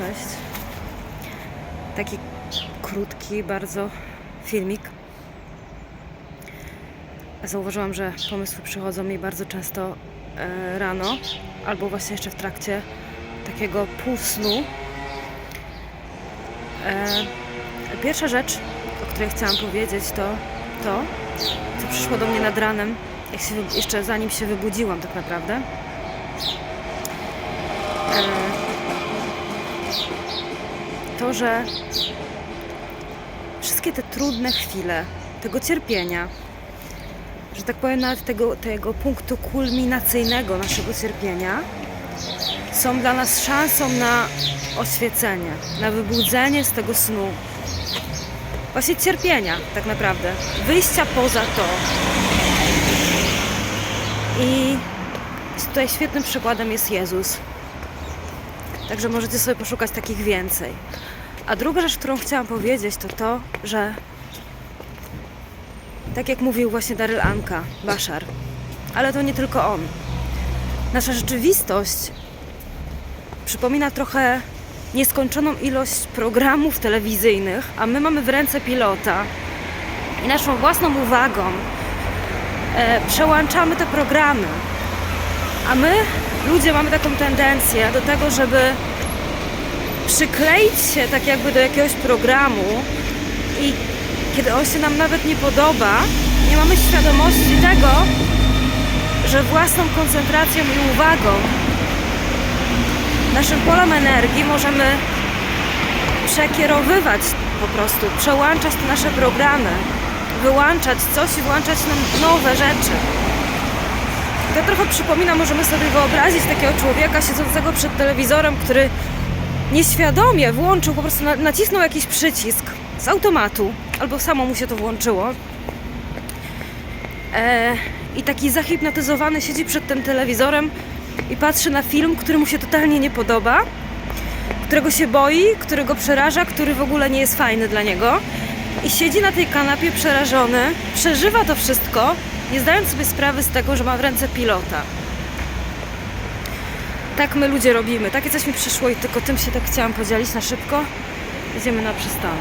Cześć. Taki krótki bardzo filmik. Zauważyłam, że pomysły przychodzą mi bardzo często e, rano, albo właśnie jeszcze w trakcie takiego półsnu. E, pierwsza rzecz, o której chciałam powiedzieć, to to, co przyszło do mnie nad ranem, jak się, jeszcze zanim się wybudziłam tak naprawdę. To, że wszystkie te trudne chwile, tego cierpienia, że tak powiem, nawet tego, tego punktu kulminacyjnego naszego cierpienia, są dla nas szansą na oświecenie, na wybudzenie z tego snu. Właśnie cierpienia, tak naprawdę. Wyjścia poza to. I tutaj świetnym przykładem jest Jezus. Także możecie sobie poszukać takich więcej. A druga rzecz, którą chciałam powiedzieć, to to, że tak jak mówił właśnie Daryl Anka, Bashar, ale to nie tylko on. Nasza rzeczywistość przypomina trochę nieskończoną ilość programów telewizyjnych, a my mamy w ręce pilota i naszą własną uwagą e, przełączamy te programy. A my, ludzie, mamy taką tendencję do tego, żeby przykleić się tak jakby do jakiegoś programu i kiedy on się nam nawet nie podoba, nie mamy świadomości tego, że własną koncentracją i uwagą, naszym polem energii możemy przekierowywać po prostu, przełączać te nasze programy, wyłączać coś i włączać nam nowe rzeczy. To trochę przypomina, możemy sobie wyobrazić takiego człowieka siedzącego przed telewizorem, który nieświadomie włączył, po prostu na- nacisnął jakiś przycisk z automatu, albo samo mu się to włączyło. E, I taki zahipnotyzowany siedzi przed tym telewizorem i patrzy na film, który mu się totalnie nie podoba, którego się boi, który go przeraża, który w ogóle nie jest fajny dla niego. I siedzi na tej kanapie przerażony, przeżywa to wszystko, nie zdając sobie sprawy z tego, że ma w ręce pilota. Tak my ludzie robimy. Takie coś mi przyszło i tylko tym się tak chciałam podzielić na szybko. Jedziemy na przystanek.